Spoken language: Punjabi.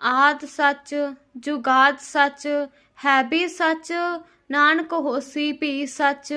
ਆਦ ਸੱਚ ਜੁਗਾਦ ਸੱਚ ਹੈ ਵੀ ਸੱਚ ਨਾਨਕ ਹੋਸੀ ਭੀ ਸੱਚ।